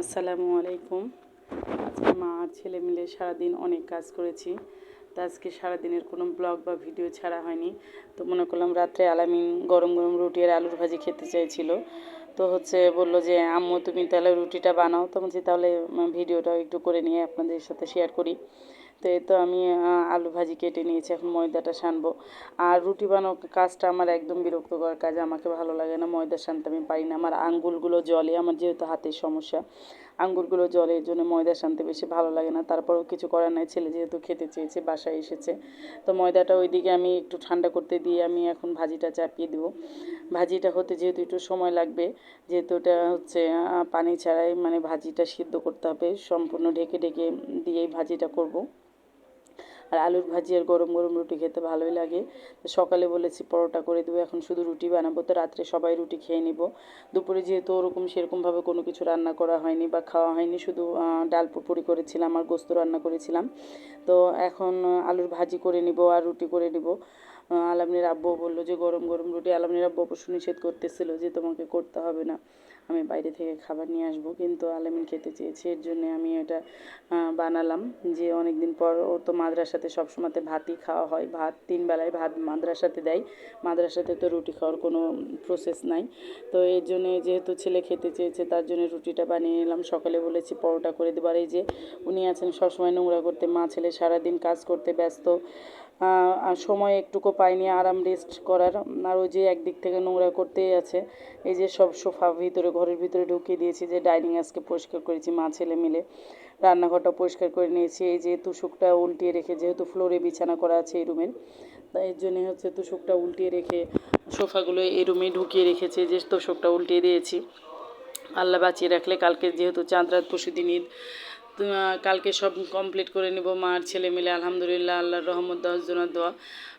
আসসালামু আলাইকুম। আজকে মা আর ছেলে মিলে সারাদিন অনেক কাজ করেছি। তো আজকে সারাদিনের কোনো ব্লগ বা ভিডিও ছাড়া হয়নি। তো মনে করলাম রাত্রে আলামিন গরম গরম রুটি আর আলুর ভাজি খেতে চাইছিল। তো হচ্ছে বলল যে, আম্মু, তুমি তাহলে রুটিটা বানাও। তো বলছি, তাহলে ভিডিওটা একটু করে নিয়ে আপনাদের সাথে শেয়ার করি। তো এই তো আমি আলু ভাজি কেটে নিয়েছি, এখন ময়দাটা সানবো। আর রুটি বানানো কাজটা আমার একদম বিরক্তকর কাজ, আমাকে ভালো লাগে না ময়দা সানতে, আমি পারি না। আমার আঙ্গুলগুলো জলে, আমার যেহেতু হাতের সমস্যা। আঙ্গুলগুলো জলে, এর জন্য ময়দা সানতে বেশি ভালো লাগে না। তারপরেও কিছু করার নাই। ছেলে যেহেতু খেতে চেয়েছে, বাসায় এসেছে। তো ময়দাটা ওইদিকে আমি একটু ঠান্ডা করতে দিয়ে আমি এখন ভাজিটা চাপিয়ে দেবো। ভাজিটা হতে যেহেতু একটু সময় লাগবে, যেহেতু ওটা হচ্ছে পানি ছাড়াই মানে ভাজিটা সিদ্ধ করতে হবে। সম্পূর্ণ ঢেকে ঢেকে দিয়েই ভাজিটা করব। আর আলুর ভাজি আর গরম গরম রুটি খেতে ভালোই লাগে। সকালে বলেছি পরোটা করে দেবো, এখন শুধু রুটি বানাবো, তো রাত্রে সবাই রুটি খেয়ে নিব। দুপুরে যেহেতু ওরকম সেরকমভাবে কোনো কিছু রান্না করা হয়নি বা খাওয়া হয়নি, শুধু ডাল পুরি করেছিলাম আর গোস্ত রান্না করেছিলাম। তো এখন আলুর ভাজি করে নিব আর রুটি করে নিব। আলামিনের আব্বু বলল যে গরম গরম রুটি আলামিনের আব্বু অবশ্য নিষেধ করতেছিল যে তোমাকে করতে হবে না। আমি বাইরে থেকে খাবার নিয়ে আসব, কিন্তু আলামিন খেতে চেয়েছে, এর জন্য আমি এটা বানালাম যে অনেক দিন পর ও তো মাদ্রাসাতে সবসময়তে ভাতই খাওয়া হয়। ভাত তিন বেলায় ভাত মাদ্রাসাতে দেয়। মাদ্রাসাতে তো রুটি খাওয়ার কোনো প্রসেস নাই। তো এর জন্যে যেহেতু ছেলে খেতে চেয়েছে, তার জন্য রুটিটা বানিয়ে নিলাম। সকালে বলেছি পরোটা করে দেবার এই যে উনি আছেন সবসময় নোংরা করতে, মা ছেলে সারাদিন কাজ করতে ব্যস্ত। সময় একটুকু পাইনি, আরাম রেস্ট করার। আর ওই যে একদিক থেকে নোংরা করতেই আছে। এই যে সব সোফা ভিতরে, ঘরের ভিতরে ঢুকিয়ে দিয়েছি যে ডাইনিং আজকে পরিষ্কার করেছি, মা ছেলে মিলে। রান্নাঘরটা পরিষ্কার করে নিয়েছি। এই যে তুষুকটা উল্টিয়ে রেখে যেহেতু ফ্লোরে বিছানা করা আছে এই রুমের তাই এর জন্যে হচ্ছে তুষুকটা উল্টিয়ে রেখে সোফাগুলো এই রুমে ঢুকিয়ে রেখেছে, যে তোষকটা উল্টিয়ে দিয়েছি। আল্লাহ বাঁচিয়ে রাখলে কালকে যেহেতু চাঁদ রাত পরশু ঈদ কালকে সব কমপ্লিট করে নিব। মা আর ছেলে মিলে আলহামদুলিল্লাহ, আল্লাহর রহমত, দশ জনের দোয়া।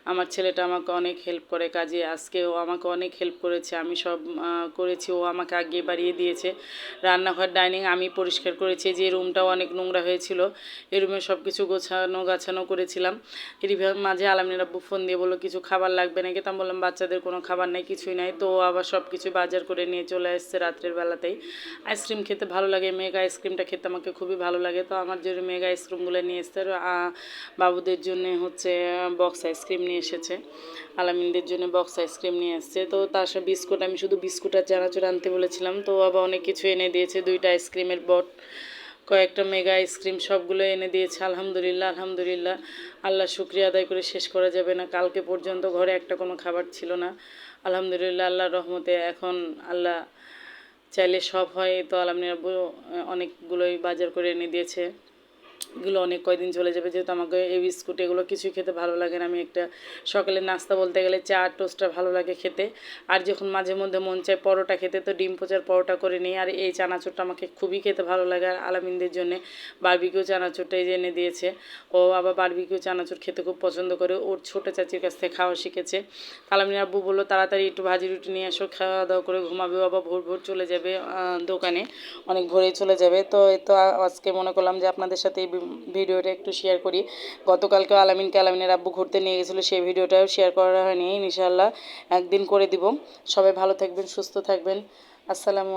আমার ছেলেটা আমাকে অনেক হেল্প করে কাজে। আজকে ও আমাকে অনেক হেল্প করেছে। আমি সব করেছি। ও আমাকে আগে বাড়িয়ে দিয়েছে। রান্নাঘর ডাইনিং আমি পরিষ্কার করেছি। যে রুমটাও অনেক নোংরা হয়েছিল এই রুমে সব কিছু গোছানো, গাছানো করেছিলাম। এরই ভা- মাঝে আলামিনের ফোন দিয়ে বলল, কিছু খাবার লাগবে নাকি? তা বললাম, বাচ্চাদের কোনো খাবার নেই, কিছুই নাই। তো আবার সব কিছু বাজার করে নিয়ে চলে এসছে রাত্রের বেলাতেই। আইসক্রিম খেতে ভালো লাগে। মেগা আইসক্রিমটা খেতে আমাকে খুবই ভালো লাগে তো আমার জন্য মেগা আইসক্রিমগুলো নিয়ে এসছে। বাবুদের জন্য হচ্ছে বক্স আইসক্রিম নিয়ে এসেছে। আলামিনদের জন্য বক্স আইসক্রিম নিয়ে এসছে তো তার সাথে বিস্কুট, আমি শুধু বিস্কুট আর চানাচুর আনতে বলেছিলাম। তো আবার অনেক কিছু এনে দিয়েছে। দুইটা আইসক্রিমের বট, কয়েকটা মেগা আইসক্রিম সবগুলো এনে দিয়েছে। আলহামদুলিল্লাহ আলহামদুলিল্লাহ। আল্লাহ শুক্রিয়া আদায় করে শেষ করা যাবে না। কালকে পর্যন্ত ঘরে একটা কোনো খাবার ছিল না। আলহামদুলিল্লাহ, আল্লাহর রহমতে এখন আল্লাহ চাইলে সব হয় তো আলমিনাবু অনেকগুলোই বাজার করে এনে দিয়েছে। এগুলো অনেক কয়দিন চলে যাবে, যেহেতু আমাকে এই বিস্কুট এগুলো কিছুই খেতে ভালো লাগে না। আমি একটা সকালে নাস্তা বলতে গেলে চা, টোস্টটা ভালো লাগে খেতে। আর যখন মাঝে মধ্যে মন চায় পরোটা খেতে, তো ডিম পোচার পরোটা করে নিই। আর এই চানাচুরটা আমাকে খুবই খেতে ভালো লাগে আর আলামিনদের জন্য। বারবিকিউ চানাচুরটাই যে এনে দিয়েছে। ও আবার বারবিকিউ চানাচুর খেতে খুব পছন্দ করে। ওর ছোটো চাচির কাছ থেকে খাওয়া শিখেছে। আলামিন আব্বু বলল, তাড়াতাড়ি একটু ভাজি রুটি নিয়ে এসো খাওয়া দাওয়া করে ঘুমাবে আবার ভোর ভোর চলে যাবে দোকানে। অনেক ভোরেই চলে যাবে। তো এই তো আজকে মনে করলাম যে আপনাদের সাথে এই ভিডিওটা একটু শেয়ার করি। গতকালকে আলামিনকে আলামিনের আব্বু ঘুরতে নিয়ে গেছিল, সেই ভিডিওটাও শেয়ার করা হয়নি ইনশাল্লাহ একদিন করে দিব। সবাই ভালো থাকবেন, সুস্থ থাকবেন। আসসালামু